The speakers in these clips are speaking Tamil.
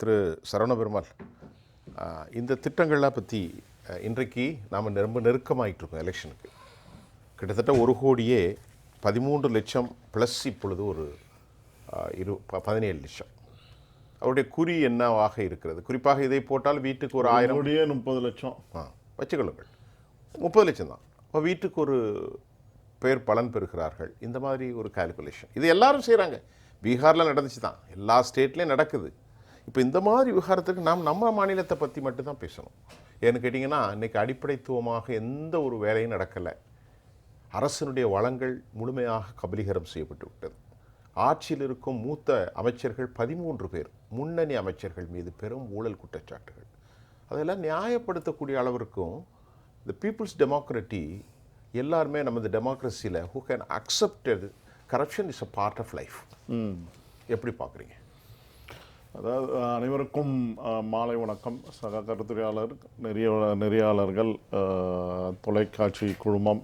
திரு சரவண பெருமாள் ஆஹ், இந்த திட்டங்கள்லாம் பற்றி இன்றைக்கு நாம் ரொம்ப நெருக்கமாயிட்டு இருக்கோம் எலெக்ஷனுக்கு. கிட்டத்தட்ட ஒரு கோடியே பதிமூன்று லட்சம் ப்ளஸ் இப்பொழுது ஒரு இரு பதினேழு லட்சம். அவருடைய குறி என்னவாக இருக்கிறது? குறிப்பாக இதை போட்டால் வீட்டுக்கு ஒரு ஆயிரம் கோடியே முப்பது லட்சம். ஆ வச்சுக்கொள்ளுங்கள். முப்பது லட்சம் தான். இப்போ வீட்டுக்கு ஒரு பேர் பலன் பெறுகிறார்கள். இந்த மாதிரி ஒரு கால்குலேஷன் இது எல்லாரும் செய்கிறாங்க பீகாரில் நடந்துச்சு தான் எல்லா ஸ்டேட்லேயும் நடக்குது. இப்போ இந்த மாதிரி விவகாரத்துக்கு நாம் நம்ம மாநிலத்தை பற்றி மட்டும்தான் பேசணும். ஏன்னு கேட்டிங்கன்னா இன்றைக்கி அடிப்படைத்துவமாக எந்த ஒரு வேலையும் நடக்கலை. அரசனுடைய வளங்கள் முழுமையாக கபலீகரம் செய்யப்பட்டு விட்டது. ஆட்சியில் இருக்கும் மூத்த அமைச்சர்கள் பதிமூன்று பேர் முன்னணி அமைச்சர்கள் மீது பெரும் ஊழல் குற்றச்சாட்டுகள். அதெல்லாம் நியாயப்படுத்தக்கூடிய அளவிற்கும் இந்த பீப்புள்ஸ் டெமோக்ரட்டி எல்லாருமே நமது டெமோக்ரஸியில் who can accepted corruption is a part of life எப்படி பார்க்குறீங்க அதாவது அனைவருக்கும் மாலை வணக்கம். சக கருத்துரையாளர் நெறிய நெறியாளர்கள் தொலைக்காட்சி குழுமம்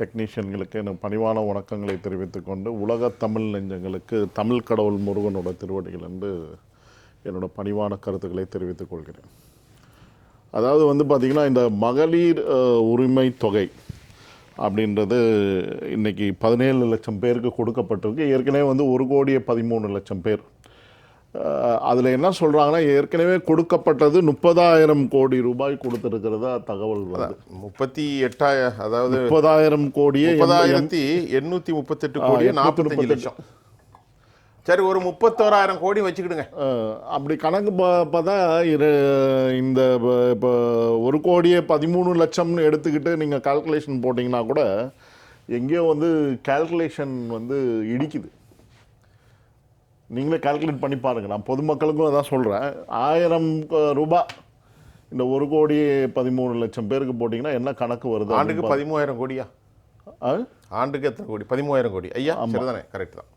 டெக்னீஷியன்களுக்கு எனக்கு பணிவான வணக்கங்களை தெரிவித்துக் கொண்டு உலக தமிழ் நெஞ்சங்களுக்கு தமிழ் கடவுள் முருகனோட திருவடிகள் என்று என்னோட பணிவான கருத்துக்களை தெரிவித்துக் கொள்கிறேன். அதாவது வந்து பார்த்திங்கன்னா இந்த மகளிர் உரிமை தொகை அப்படின்றது இன்றைக்கி பதினேழு லட்சம் பேருக்கு கொடுக்கப்பட்டிருக்கு. ஏற்கனவே வந்து ஒரு கோடியே பதிமூணு லட்சம் பேர் அதில் என்ன சொல்கிறாங்கன்னா ஏற்கனவே கொடுக்கப்பட்டது முப்பதாயிரம் கோடி ரூபாய் கொடுத்துருக்கிறதா தகவல் முப்பத்தி எட்டாயிரம் அதாவது முப்பதாயிரம் கோடியே முப்பதாயிரத்தி எண்ணூற்றி முப்பத்தெட்டு கோடி எட்நூத்தி நாற்பத்தஞ்சு. லட்சம். சரி ஒரு முப்பத்தோராயிரம் கோடி வச்சுக்கிடுங்க. அப்படி கணக்கு பார்த்தா இரு இந்த இப்போ ஒரு கோடியே பதிமூணு லட்சம்னு எடுத்துக்கிட்டு நீங்கள் கால்குலேஷன் போட்டிங்கன்னா கூட எங்கேயோ வந்து கால்குலேஷன் வந்து இடிக்குது. நீங்களே கால்குலேட் பண்ணி பாருங்க. நான் பொதுமக்களுக்கும் அதான் சொல்கிறேன் ஆயிரம் ரூபாய் இந்த ஒரு கோடியே பதிமூணு லட்சம் பேருக்கு போட்டிங்கன்னா என்ன கணக்கு வருது ஆண்டுக்கு பதிமூவாயிரம் கோடியா? ஆ? ஆண்டுக்கு எத்தனை கோடி? பதிமூவாயிரம் கோடி. ஐயா சரிதானே? கரெக்ட் தான்.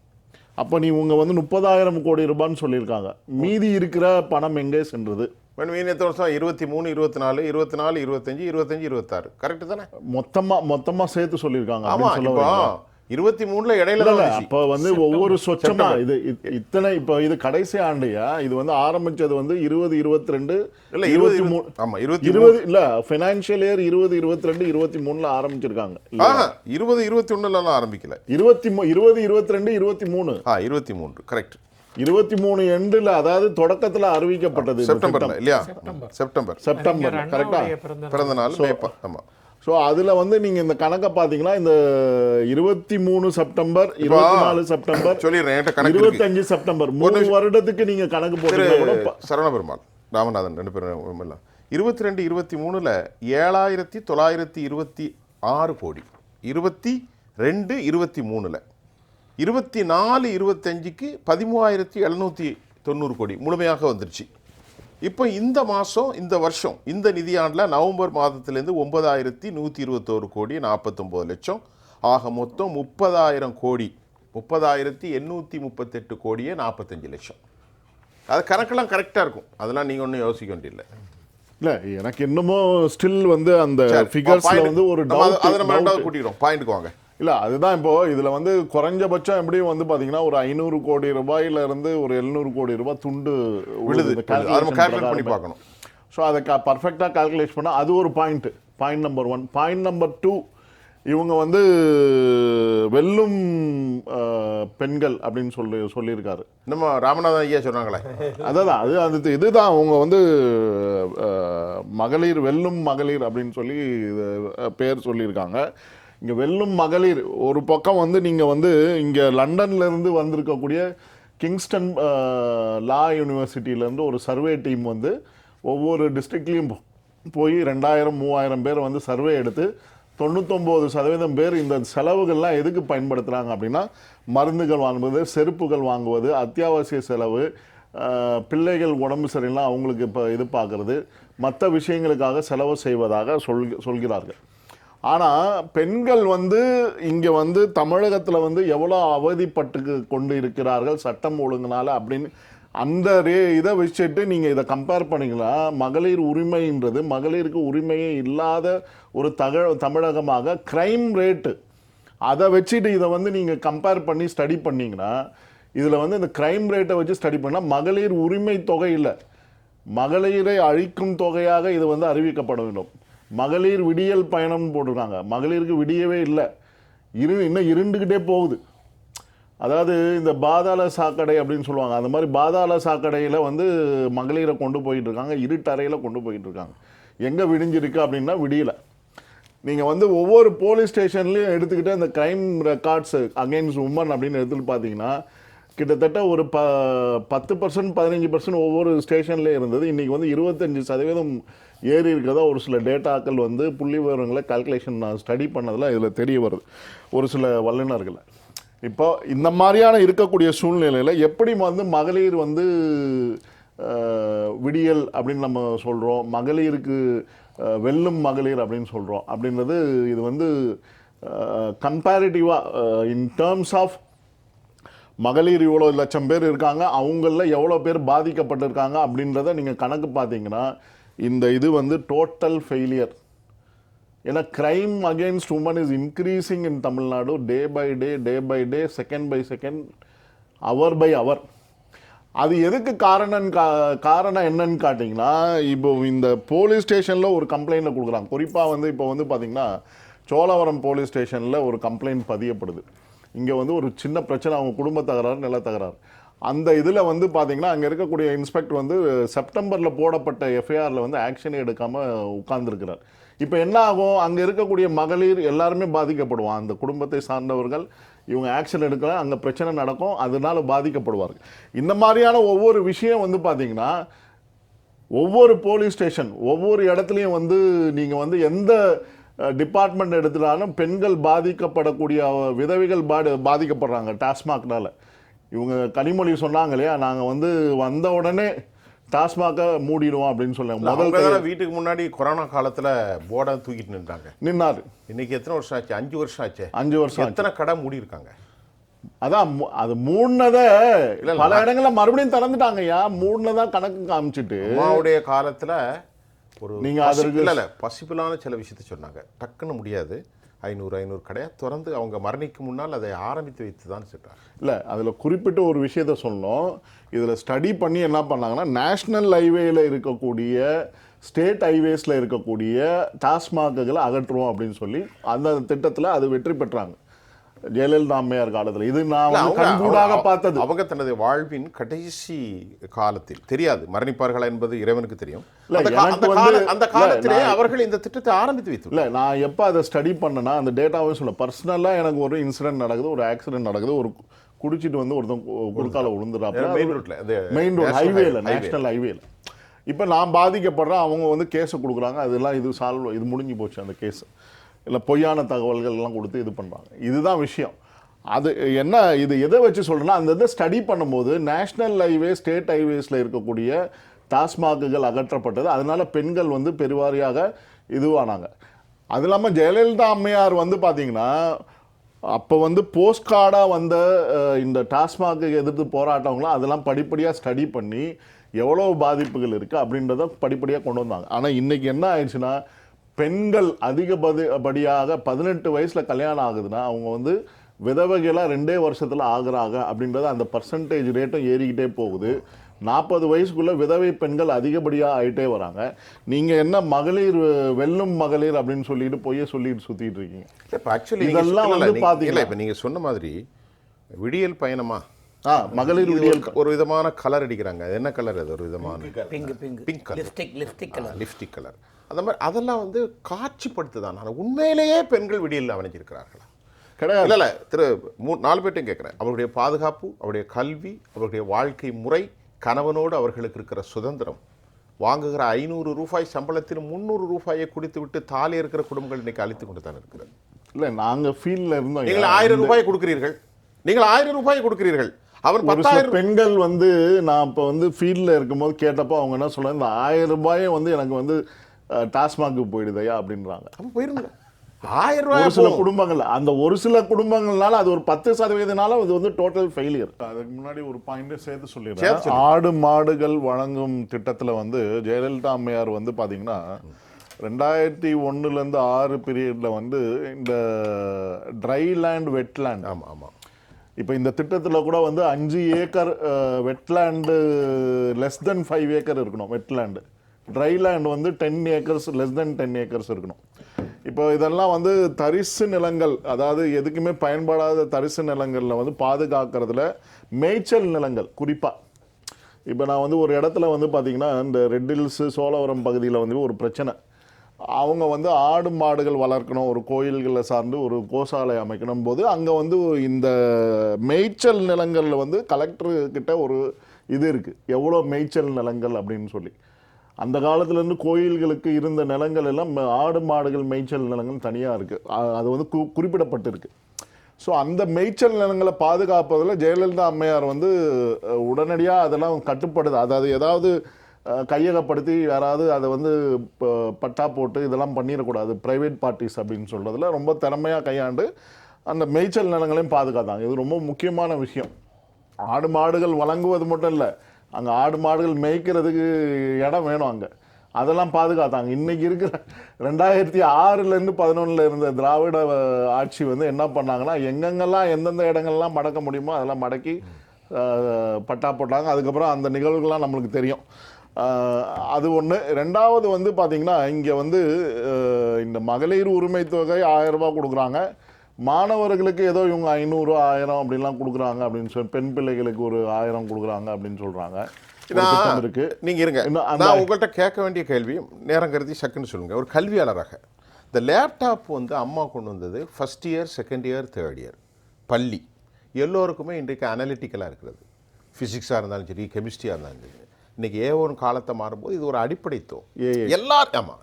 அப்போ நீ உங்க வந்து முப்பதாயிரம் கோடி ரூபான்னு சொல்லியிருக்காங்க. மீதி இருக்கிற பணம் எங்கே சென்றது? மேடம் மீன் எத்தனை வருஷம்? இருபத்தி மூணு இருபத்தி நாலு இருபத்தி நாலு இருபத்தஞ்சு இருபத்தஞ்சு இருபத்தாறு. கரெக்ட் தானே? மொத்தமா மொத்தமா சேர்த்து சொல்லியிருக்காங்க ஆமா இருபத்தி மூணுல இடையில. அப்ப வந்து ஒவ்வொரு சொச்சமா? இது இத்- இத்தனை இப்போ இது கடைசி ஆண்டுயா? இது வந்து ஆரம்பிச்சது வந்து இருபது இருபத்தி ரெண்டு இல்ல இருபத்தி மூணு ஆமா இருபத்தி இருபது இல்ல பினான்சியல் இயர் இருபது இருபத்தி ரெண்டு இருபத்தி மூணுல ஆரம்பிச்சிருக்காங்க. இருபது இருபத்தி ஒண்ணுலாம் ஆரம்பிக்கல. இருபத்தி மூ இருபது இருபத்தி ரெண்டு இருபத்தி மூணு. ஆ இருபத்தி மூன்று கரெக்ட் இருபத்தி மூணு எண்டுல அதாவது தொடக்கத்துல அறிவிக்கப்பட்டது செப்டம்பர்ல திட்டம். இல்லையா? செப்டம்பர் செப்டம்பர் கரெக்டா பிறந்த நாள். ஆமா. ஸோ அதில் வந்து நீங்கள் இந்த கணக்கை பார்த்தீங்கன்னா இந்த இருபத்தி மூணு செப்டம்பர் இருபத்தி நாலு செப்டம்பர் சொல்லிடுறேன் இருபத்தஞ்சு செப்டம்பர். மூணு வருடத்துக்கு நீங்கள் கணக்கு திரு போட்டீங்கன்னா கூட ப- சரவண பெருமாள் ராமநாதன் ரெண்டு பேரும் இருபத்தி ரெண்டு இருபத்தி மூணுல ஏழாயிரத்தி தொள்ளாயிரத்தி இருபத்தி ஆறு கோடி. இருபத்தி ரெண்டு இருபத்தி மூணுல. இருபத்தி நாலு இருபத்தஞ்சுக்கு பதிமூவாயிரத்தி எழுநூற்றி தொண்ணூறு கோடி முழுமையாக வந்துருச்சு. இப்போ இந்த மாதம் இந்த வருஷம் இந்த நிதியாண்டில் நவம்பர் மாதத்துலேருந்து ஒன்பதாயிரத்தி நூற்றி இருபத்தோரு கோடி நாற்பத்தொம்போது லட்சம். ஆக மொத்தம் முப்பதாயிரம் கோடி முப்பதாயிரத்தி எண்ணூற்றி முப்பத்தெட்டு கோடியே நாற்பத்தஞ்சு லட்சம். அது கணக்கெல்லாம் கரெக்டாக இருக்கும். அதெல்லாம் நீங்கள் ஒன்றும் யோசிக்க வேண்டியதில்லை. இல்ல எனக்கு இன்னமும் ஸ்டில் வந்து அந்த ஃபிகர்ஸ்ல வந்து ஒரு அதை நம்ம ரெண்டாவது கூட்டிக்கிறோம். பாயிண்ட்டுக்கு வாங்க. இல்ல அதுதான் இப்போ இதுல வந்து குறைஞ்சபட்சம் எப்படியும் வந்து பாத்தீங்கன்னா ஒரு ஐநூறு கோடி ரூபாயில இருந்து ஒரு எழுநூறு கோடி ரூபாய் துண்டு விழுது. கால்குலேட் பண்ணி. பார்க்கணும். ஸோ அதை க பர்ஃபெக்டாக கால்குலேட் பண்ணால் அது ஒரு point point number one point number two இவங்க வந்து வெல்லும் பெண்கள் அப்படின்னு சொல்லி சொல்லியிருக்காரு. நம்ம ராமநாதன் ஐயா சொன்னாங்களே. அதான் அது அது இதுதான். அவங்க வந்து மகளிர் வெல்லும் மகளிர் அப்படின்னு சொல்லி பேர் சொல்லியிருக்காங்க. இங்கே வெல்லும் மகளிர் ஒரு பக்கம் வந்து நீங்கள் வந்து இங்கே லண்டன்லேருந்து வந்திருக்கக்கூடிய கிங்ஸ்டன் லா யூனிவர்சிட்டியிலேருந்து ஒரு சர்வே டீம் வந்து ஒவ்வொரு டிஸ்ட்ரிக்ட்லேயும் போய் ரெண்டாயிரம் மூவாயிரம் பேர் வந்து சர்வே எடுத்து தொண்ணூத்தொம்பது சதவீதம் பேர் இந்த செலவுகள்லாம் எதுக்கு பயன்படுத்துகிறாங்க அப்படின்னா மருந்துகள் வாங்குவது செருப்புகள் வாங்குவது அத்தியாவசிய செலவு பிள்ளைகள் உடம்பு சரியில்லை அவங்களுக்கு இப்போ இது பார்க்குறது மற்ற விஷயங்களுக்காக செலவு செய்வதாக சொல் சொல்கிறார்கள். ஆனால் பெண்கள் வந்து இங்கே வந்து தமிழகத்தில் வந்து எவ்வளோ அவதிப்பட்டு கொண்டு இருக்கிறார்கள் சட்டம் ஒழுங்கினால அப்படின்னு அந்த ரே இதை வச்சுட்டு நீங்கள் இதை கம்பேர் பண்ணீங்களா மகளிர் உரிமைன்றது மகளிருக்கு உரிமையே இல்லாத ஒரு தக தமிழகமாக க்ரைம் ரேட்டு அதை வச்சுட்டு இதை வந்து நீங்கள் கம்பேர் பண்ணி ஸ்டடி பண்ணிங்கன்னா இதில் வந்து இந்த க்ரைம் ரேட்டை வச்சு ஸ்டடி பண்ணால் மகளிர் உரிமை தொகை இல்லை. மகளிரை அழிக்கும் தொகையாக இது வந்து அறிவிக்கப்பட வேண்டும். மகளிர் விடியல் பயணம்னு போட்டிருக்காங்க. மகளிருக்கு விடியவே இல்லை. இரு இன்னும் இருண்டுக்கிட்டே போகுது. அதாவது இந்த பாதாள சாக்கடை அப்படின்னு சொல்லுவாங்க. அந்த மாதிரி பாதாள சாக்கடையில் வந்து மகளிரை கொண்டு போயிட்டுருக்காங்க. இருட்டறையில் கொண்டு போயிட்டுருக்காங்க. எங்கே விடிஞ்சிருக்கு அப்படின்னா விடியல. நீங்கள் வந்து ஒவ்வொரு போலீஸ் ஸ்டேஷன்லையும் எடுத்துக்கிட்டு அந்த க்ரைம் ரெக்கார்ட்ஸ் அகைன்ஸ்ட் உமன் அப்படின்னு எடுத்துகிட்டு பார்த்தீங்கன்னா கிட்டத்தட்ட ஒரு ப பத்து பர்சன்ட் பதினஞ்சு பர்சன்ட் ஒவ்வொரு ஸ்டேஷன்லேயும் இருந்தது. இன்றைக்கி வந்து இருபத்தஞ்சி சதவீதம் ஏறி இருக்கிறதா ஒரு சில டேட்டாக்கள் வந்து புள்ளி விவரங்களை கால்குலேஷன் நான் ஸ்டடி பண்ணதில் இதில் தெரிய வருது. ஒரு சில வல்லுநர்கள். இப்போ இந்த மாதிரியான இருக்கக்கூடிய சூழ்நிலையில் எப்படி வந்து மகளிர் வந்து விடியல் அப்படின்னு நம்ம சொல்கிறோம் மகளிருக்கு வெல்லும் மகளிர் அப்படின்னு சொல்கிறோம் அப்படின்றது இது வந்து கம்பேரிட்டிவாக இன் டேர்ம்ஸ் ஆஃப் மகளிர் இவ்வளோ லட்சம் பேர் இருக்காங்க அவங்களில் எவ்வளோ பேர் பாதிக்கப்பட்டிருக்காங்க அப்படின்றத நீங்கள் கணக்கு பார்த்தீங்கன்னா இந்த இது வந்து டோட்டல் ஃபெயிலியர் ஏன்னா crime against women is increasing in Tamil Nadu day by day day by day second by second hour by hour அது எதுக்கு காரணம் கா காரணம் என்னன்னு காட்டிங்கன்னா இப்போ இந்த போலீஸ் ஸ்டேஷனில் ஒரு கம்ப்ளைண்ட்டை கொடுக்குறாங்க. குறிப்பாக வந்து இப்போ வந்து பார்த்திங்கன்னா சோழவரம் போலீஸ் ஸ்டேஷனில் ஒரு கம்ப்ளைண்ட் பதியப்படுது. இங்கே வந்து ஒரு சின்ன பிரச்சனை அவங்க குடும்ப தகராறு நில தகராறு அந்த இதில் வந்து பார்த்தீங்கன்னா அங்கே இருக்கக்கூடிய இன்ஸ்பெக்டர் வந்து செப்டம்பரில் போடப்பட்ட எஃப்ஐஆரில் வந்து ஆக்ஷனே எடுக்காமல் உட்கார்ந்துருக்கிறார். இப்போ என்ன ஆகும்? அங்கே இருக்கக்கூடிய மகளிர் எல்லாருமே பாதிக்கப்படுவான் அந்த குடும்பத்தை சார்ந்தவர்கள் இவங்க ஆக்ஷன் எடுக்கல அங்கே பிரச்சனை நடக்கும் அதனால பாதிக்கப்படுவார்கள். இந்த மாதிரியான ஒவ்வொரு விஷயம் வந்து பார்த்தீங்கன்னா ஒவ்வொரு போலீஸ் ஸ்டேஷன் ஒவ்வொரு இடத்துலையும் வந்து நீங்கள் வந்து எந்த டிபார்ட்மெண்ட் எடுத்துட்டாலும் பெண்கள் பாதிக்கப்படக்கூடிய விதவைகள் பாடு பாதிக்கப்படுறாங்க டாஸ்மாக்னால். இவங்க கனிமொழி சொன்னாங்க இல்லையா நாங்கள் வந்து வந்த உடனே டாஸ்மாகை மூடிடுவோம் அப்படின்னு சொன்னாங்க முதல் வீட்டுக்கு முன்னாடி கொரோனா காலத்துல போர்டை தூக்கிட்டு நின்றாங்க. நின்னார். இன்னைக்கு எத்தனை வருஷம் ஆச்சு? அஞ்சு வருஷம் ஆச்சு. அஞ்சு வருஷம். எத்தனை கடை மூடி இருக்காங்க அதான் அது இல்ல. பல இடங்கள்ல மறுபடியும் திறந்துட்டாங்கய்யா மூடினதா கணக்கு காமிச்சிட்டு. அம்மாவுடைய காலத்துல ஒரு நீங்க பசி- அதற்கு- இல்ல பசிபிளான சில விஷயத்தை சொன்னாங்க. டக்குன்னு முடியாது. ஐநூறு ஐநூறு கடையாக திறந்து அவங்க மரணிக்கு முன்னால் அதை ஆரம்பித்து வைத்து தான் சொல்றாங்க இல்லை அதில் குறிப்பிட்ட ஒரு விஷயத்த சொல்லணும். இதில் ஸ்டடி பண்ணி என்ன பண்ணாங்கன்னா நேஷ்னல் ஹைவேயில் இருக்கக்கூடிய ஸ்டேட் ஹைவேஸில் இருக்கக்கூடிய டாஸ்மாக்குகளை அகற்றுவோம் அப்படின்னு சொல்லி அந்த திட்டத்தில் அது வெற்றி பெற்றாங்க. ஜெயலலிதா அம்மையார் காலத்தில். இது நான் கண்கூடாக பார்த்தது. அவங்க தனது வாழ்வின் கடைசி காலத்தில் தெரியாது மரணிப்பார்களா என்பது இறைவனுக்கு தெரியும். அந்த காலத்திலே அவர்கள் இந்த திட்டத்தை ஆரம்பித்து வைத்து இல்லை நான் எப்போ அதை ஸ்டடி பண்ணேன்னா அந்த டேட்டாவே சொல்ல பர்சனலாக எனக்கு ஒரு இன்சிடென்ட் நடக்குது ஒரு ஆக்சிடென்ட் நடக்குது ஒரு குடிச்சிட்டு வந்து ஒருத்தன் குறுக்கால விழுந்துறாப்புல மெயின் ரோட்ல அந்த மெயின் ரோடு ஹைவேல. நேஷனல் ஹைவேல இப்போ நான் பாதிக்கப்படுறேன் அவங்க வந்து கேஸை கொடுக்குறாங்க அதெல்லாம் இது சால்வ் இது முடிஞ்சு போச்சு அந்த கேஸ் இல்லை பொய்யான தகவல்கள் எல்லாம் கொடுத்து இது பண்ணுறாங்க இதுதான் விஷயம். அது என்ன இது எதை வச்சு சொல்கிறேன்னா அந்த இதை ஸ்டடி பண்ணும்போது நேஷ்னல் ஹைவே ஸ்டேட் ஹைவேஸில் இருக்கக்கூடிய டாஸ்மாகுகள் அகற்றப்பட்டது. அதனால் பெண்கள் வந்து பெருவாரியாக இதுவானாங்க. அது இல்லாமல் ஜெயலலிதா அம்மையார் வந்து பார்த்திங்கன்னா அப்போ வந்து போஸ்ட் கார்டாக வந்த இந்த டாஸ்மாக எதிர்த்து போராட்டவங்களாம் அதெல்லாம் படிப்படியாக ஸ்டடி பண்ணி எவ்வளோ பாதிப்புகள் இருக்குது அப்படின்றத படிப்படியாக கொண்டு வந்தாங்க. ஆனால் இன்றைக்கி என்ன ஆயிடுச்சுன்னா பெண்கள் அதிகபடியாக பதினெட்டு வயசில் கல்யாணம் ஆகுதுன்னா அவங்க வந்து விதவைகளாக ரெண்டே வருஷத்தில் ஆகுறாங்க அப்படின்றது அந்த பர்சன்டேஜ் ரேட்டும் ஏறிக்கிட்டே போகுது. நாற்பது வயசுக்குள்ள விதவை பெண்கள் அதிகப்படியாக ஆயிட்டே வராங்க. நீங்கள் என்ன மகளிர் வெல்லும் மகளிர் அப்படின்னு சொல்லிட்டு பொய்ய சொல்லிட்டு சுற்றிட்டு இருக்கீங்க? இல்ல, இப்ப actually நீங்க இதெல்லாம் வந்து? இல்ல, இப்ப நீங்க சொன்ன மாதிரி விடியல் பயணமா? ஆ மகளிர் விடியல் ஒரு- விதமான கலர் அடிக்கிறாங்க. அது என்ன கலர் அது ஒரு விதமான pink pink Pink colour. Lipstick lipstick colour lipstick colour அந்த மாதிரி அதெல்லாம் வந்து காட்சிப்படுத்துதான். ஆனால் உண்மையிலேயே பெண்கள் விடியல் அவனைஞ்சிருக்கிறார்களா கிடையாது. இல்ல இல்ல திரு மூ நாலு பேர்ட்டையும் கேட்குறேன். அவருடைய பாதுகாப்பு அவருடைய கல்வி அவருடைய வாழ்க்கை முறை கணவனோடு அவர்களுக்கு இருக்கிற சுதந்திரம். வாங்குகிற ஐநூறு ரூபாய் சம்பளத்தில் முந்நூறு ரூபாயை குடித்து விட்டு தாலி இருக்கிற குடும்பங்கள் இன்னைக்கு அழித்து கொண்டு தான் இருக்கிறது. இல்லை நாங்கள் ஃபீல்டில் இருந்தோம். நீங்கள் ஆயிரம் ரூபாய் கொடுக்கிறீர்கள். நீங்கள் ஆயிரம் ரூபாய் கொடுக்கிறீர்கள். சில பத்தாயிரம் பெண்கள் வந்து நான் இப்போ வந்து ஃபீல்டில் இருக்கும்போது கேட்டப்போ அவங்க என்ன சொல்ல இந்த ஆயிரம் ரூபாயே வந்து எனக்கு வந்து டாஸ்மாக்கு போயிடுதையா அப்படின்றாங்க. அவன் போயிருங்க. ஆயிரம் ஒரு ரூபாய் சில. குடும்பங்கள் அந்த ஒரு சில குடும்பங்கள்னால அது ஒரு பத்து சதவீதனால அது வந்து டோட்டல் ஃபெயிலியர் அதுக்கு முன்னாடி ஒரு பாயிண்ட் சேர்த்து சொல்லிடுறேன். ஆடு மாடுகள் வழங்கும் திட்டத்தில் வந்து ஜெயலலிதா அம்மையார் வந்து பார்த்தீங்கன்னா ரெண்டாயிரத்தி ஒன்றுலேருந்து ஆறு பீரியடில் வந்து இந்த ட்ரை லேண்ட் வெட்லேண்ட் ஆமா ஆமா. இப்போ இந்த திட்டத்தில் கூட வந்து அஞ்சு acre wetland less than five acre இருக்கணும் வெட்லேண்டு ட்ரை லேண்ட் வந்து ten acres less than ten acres இருக்கணும். இப்போ இதெல்லாம் வந்து தரிசு நிலங்கள் அதாவது எதுக்குமே பயன்படாத தரிசு நிலங்களில் வந்து பாதுகாக்கிறதுல மேய்ச்சல் நிலங்கள் குறிப்பாக இப்போ நான் வந்து ஒரு இடத்துல வந்து பார்த்தீங்கன்னா இந்த ரெட் ஹில்ஸு சோழவரம் பகுதியில் வந்து ஒரு பிரச்சனை. அவங்க வந்து ஆடு மாடுகள் வளர்க்கணும் ஒரு கோயில்களை சார்ந்து ஒரு கோசாலை அமைக்கணும் போது அங்கே வந்து இந்த மேய்ச்சல் நிலங்களில் வந்து கலெக்டர்கிட்ட ஒரு இது இருக்குது எவ்வளோ மேய்ச்சல் நிலங்கள் அப்படின்னு சொல்லி. அந்த காலத்துலேருந்து கோயில்களுக்கு இருந்த நிலங்கள் எல்லாம் ம- ஆடு மாடுகள் மேய்ச்சல் நிலங்கள் தனியாக இருக்குது அது வந்து கு குறிப்பிடப்பட்டிருக்கு. ஸோ அந்த மேய்ச்சல் நிலங்களை பாதுகாப்பதில் ஜெயலலிதா அம்மையார் வந்து உடனடியாக அதெல்லாம் கட்டுப்படுது. அதாவது ஏதாவது கையகப்படுத்தி யாராவது அதை வந்து ப- பட்டா போட்டு இதெல்லாம் பண்ணிடக்கூடாது. ப்ரைவேட் பார்ட்டிஸ் அப்படின்னு சொல்கிறதுல ரொம்ப திறமையாக கையாண்டு அந்த மேய்ச்சல் நிலங்களையும் பாதுகாத்தாங்க. இது ரொம்ப முக்கியமான விஷயம். ஆடு மாடுகள் வழங்குவது மட்டும் இல்லை. அங்கே ஆடு மாடுகள் மேய்க்கிறதுக்கு இடம் வேணும் அங்கே. அதெல்லாம் பாதுகாத்தாங்க. இன்றைக்கி இருக்கிற ரெண்டாயிரத்தி ஆறுலேருந்து பதினொன்றில் இருந்த திராவிட ஆட்சி வந்து என்ன பண்ணாங்கன்னா எங்கெங்கெல்லாம் எந்தெந்த இடங்கள்லாம் மடக்க முடியுமோ அதெல்லாம் மடக்கி பட்டா போட்டாங்க. அதுக்கப்புறம் அந்த நிகழ்வுகள்லாம் நம்மளுக்கு தெரியும். அது ஒன்று ரெண்டாவது வந்து பார்த்திங்கன்னா இங்கே வந்து இந்த மகளிர் உரிமை தொகை ஆயிரம் ரூபா கொடுக்குறாங்க. மாணவர்களுக்கு ஏதோ இவங்க ஐநூறு ஆயிரம் அப்படிலாம் கொடுக்குறாங்க அப்படின்னு சொல்லி பெண் பிள்ளைகளுக்கு ஒரு ஆயிரம் கொடுக்குறாங்க அப்படின்னு சொல்கிறாங்க இருக்கு. நீங்க இருங்க. நான் உங்கள்கிட்ட கேட்க வேண்டிய கேள்வி நேரம் கருதி சக்குன்னு சொல்லுங்க. ஒரு கல்வியாளராக. இந்த லேப்டாப் வந்து அம்மா கொண்டு வந்தது first year second year third year பள்ளி. எல்லோருக்குமே இன்றைக்கு அனலிட்டிக்கலாக இருக்கிறது. ஃபிசிக்ஸாக இருந்தாலும் சரி கெமிஸ்ட்ரியாக இருந்தாலும் சரி. இன்னைக்கு ஏ ஒன் காலத்தை மாறும்போது இது ஒரு அடிப்படைத்துவம் எல்லாரும் ஆமாம்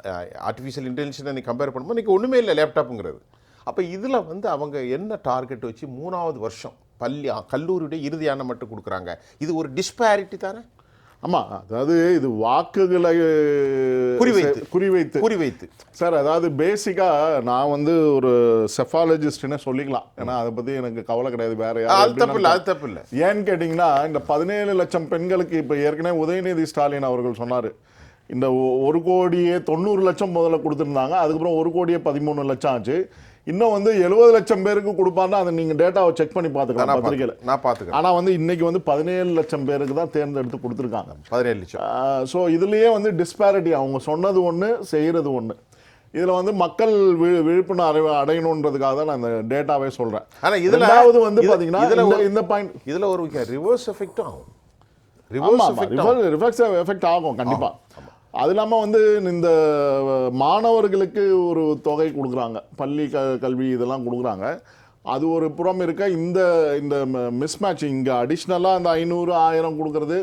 ஆர்டிஃபிஷியல் இன்டெலிஜென்ஸ் நீ கம்பேர் பண்ணும்போது இன்னைக்கு ஒன்றுமே இல்லை லேப்டாப்புங்கிறது அப்போ இதில் வந்து அவங்க என்ன டார்கெட் வச்சு மூணாவது வருஷம் பள்ளி கல்லூரியுடைய இறுதியான மட்டும் கொடுக்குறாங்க. இது ஒரு டிஸ்பேரிட்டி தானே? ஆமா அதாவது இது வாக்குகளை குறிவைத்து. குறிவைத்து. குறிவைத்து. சார் அதாவது பேசிக்காக நான் வந்து ஒரு செஃபாலஜிஸ்ட்னே சொல்லிக்கலாம். ஏன்னா அதை பற்றி எனக்கு கவலை கிடையாது வேற அது தப்பு இல்லை அது தப்பு இல்லை ஏன்னு கேட்டிங்கன்னா இந்த பதினேழு லட்சம் பெண்களுக்கு இப்போ ஏற்கனவே உதயநிதி ஸ்டாலின் அவர்கள் சொன்னார். இந்த ஒரு கோடியே தொண்ணூறு லட்சம் முதல்ல கொடுத்துருந்தாங்க. அதுக்கப்புறம் ஒரு கோடியே பதிமூணு லட்சம் ஆச்சு. இன்னும் வந்து எழுபது லட்சம் பேருக்கு கொடுப்பாருன்னா அதை நீங்கள் டேட்டாவை செக் பண்ணி பார்த்துக்கலாம் பார்த்து- நான் பார்த்துக்கிறேன். ஆனால் வந்து இன்னைக்கு வந்து பதினேழு லட்சம் பேருக்கு தான் தேர்ந்தெடுத்து கொடுத்துருக்காங்க. பதினேழு லட்சம். ஸோ இதுலேயே வந்து டிஸ்பாரிட்டி அவங்க சொன்னது ஒன்று செய்கிறது ஒன்று இதில் வந்து மக்கள் விழி விழிப்புணர்வு அடையணுன்றதுக்காக தான் நான் இந்த டேட்டாவே சொல்கிறேன் ஆனா இதுல ரெண்டாவது வந்து பார்த்தீங்கன்னா இதுல இந்த- பாயிண்ட் இதுல ஒரு ரிவர்ஸ் எஃபெக்டும் ஆகும். ரிவர்ஸ் எஃபெக்ட் ஆகும். ரிவர்ஸ் அது இல்லாமல் வந்து இந்த மாணவர்களுக்கு ஒரு தொகை கொடுக்குறாங்க. பள்ளி க கல்வி இதெல்லாம் கொடுக்குறாங்க. அது ஒரு புறம் இருக்க இந்த இந்த மிஸ் மேட்ச் இங்கே அடிஷ்னலாக அந்த ஐநூறு ஆயிரம் கொடுக்கறது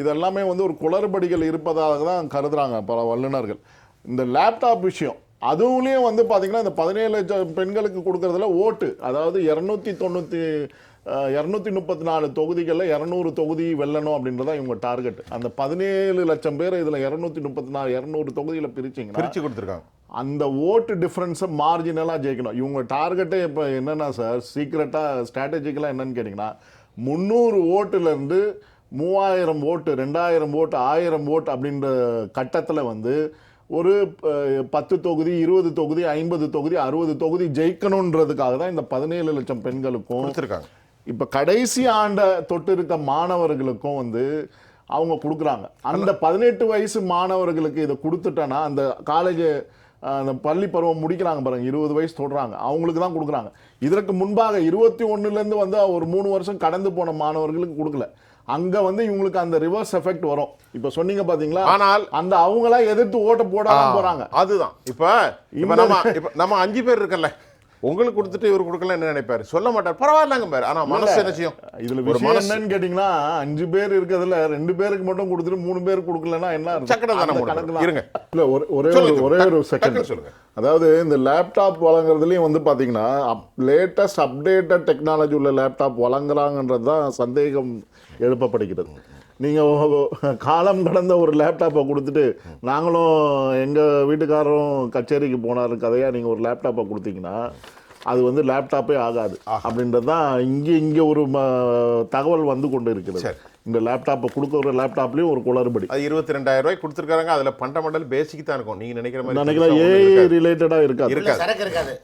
இதெல்லாமே வந்து ஒரு குளறுபடிகள் இருப்பதாக தான் கருதுறாங்க பல வல்லுநர்கள். இந்த லேப்டாப் விஷயம் அதுவுலேயும் வந்து பார்த்திங்கன்னா இந்த பதினேழு லட்சம் பெண்களுக்கு கொடுக்கறதுல ஓட்டு அதாவது இரநூத்தி தொண்ணூற்றி இரநூத்தி முப்பத்தி நாலு தொகுதிகளில் இரநூறு தொகுதி வெல்லணும் அப்படின்றதா இவங்க டார்கெட் அந்த பதினேழு லட்சம் பேர் இதில் இரநூத்தி முப்பத்தி நாலு இரநூறு தொகுதியில் பிரிச்சிங்கன்னா பிரிச்சு கொடுத்துருக்காங்க. அந்த ஓட்டு டிஃப்ரென்ஸை மார்ஜினலாக ஜெயிக்கணும். இவங்க டார்கெட்டே இப்போ என்னென்னா சார் சீக்ரெட்டாக ஸ்ட்ராட்டஜிக்கலாக என்னன்னு கேட்டிங்கன்னா முந்நூறு ஓட்டுலேருந்து மூவாயிரம் ஓட்டு ரெண்டாயிரம் ஓட்டு ஆயிரம் ஓட்டு அப்படின்ற கட்டத்தில் வந்து ஒரு பத்து தொகுதி இருபது தொகுதி ஐம்பது தொகுதி அறுபது தொகுதி ஜெயிக்கணுன்றதுக்காக தான் இந்த பதினேழு லட்சம் பெண்களுக்கும் இப்போ கடைசி ஆண்ட தொட்டு இருக்க மாணவர்களுக்கும் வந்து அவங்க கொடுக்குறாங்க. அந்த பதினெட்டு வயசு மாணவர்களுக்கு இதை கொடுத்துட்டேன்னா அந்த காலேஜ் அந்த பள்ளி பருவம் முடிக்கிறாங்க பாருங்க இருபது வயசு தொடுறாங்க. அவங்களுக்கு தான் கொடுக்குறாங்க. இதற்கு முன்பாக இருபத்தி ஒன்றுலேருந்து வந்து ஒரு மூணு வருஷம் கடந்து போன மாணவர்களுக்கு கொடுக்கல. அங்க வந்து இவங்களுக்கு அந்த ரிவர்ஸ் எஃபெக்ட் வரும். இப்போ சொன்னீங்க பாத்தீங்களா? ஆனால் அந்த அவங்களா எதிர்த்து ஓட்ட போடாம போறாங்க. அதுதான். இப்ப நம்ம இப்ப நம்ம அஞ்சு பேர் இருக்கல்ல? உங்களுக்கு கொடுத்துட்டு இவர் கொடுக்கல என்ன நினைப்பாரு சொல்ல மாட்டார் பரவாயில்லங்க பாரு ஆனா மனசு என்ன செய்யும் இதுல ஒரு மனசு என்னன்னு கேட்டீங்கன்னா அஞ்சு பேர் இருக்கிறதுல ரெண்டு பேருக்கு மட்டும் கொடுத்துட்டு மூணு பேருக்கு கொடுக்கலன்னா என்ன? சக்கரை தானே. இருங்க. இல்ல ஒரே ஒரே ஒரு. ஒரே செகண்ட் சொல்லுங்க. அதாவது இந்த லேப்டாப் வழங்குறதுலயும் வந்து பாத்தீங்கன்னா லேட்டஸ்ட் அப்டேட்டட் டெக்னாலஜி உள்ள லேப்டாப் வழங்குறாங்கன்றது தான் சந்தேகம் எழுப்பப்படுகிறது நீங்க ஒ- காலம் கடந்த ஒரு லேப்டாப்பை கொடுத்துட்டு நாங்களும் எங்க வீட்டுக்காரரும் கச்சேரிக்கு போனாரு கதையா நீங்க ஒரு லேப்டாப்பை கொடுத்தீங்கன்னா அது வந்து லேப்டாப்பே ஆகாது. அப்படின்றது தான் இங்கே இங்கே ஒரு ம- தகவல் வந்து கொண்டு இருக்கிறது. சரி. இந்த லேப்டாப்பை கொடுக்குற லேப்டாப்லேயும் ஒரு குளறுபடி. அது இருபத்தி ரெண்டாயிரம் ரூபாய் கொடுத்துருக்காங்க அதுல பண்டமெண்டல் பேசிக் தான் இருக்கும். நீங்க நினைக்கிற மாதிரி நினைக்கிறேன் ஏஐ இருக்காது. ரிலேட்டடாக இருக்காது. இருக்காது.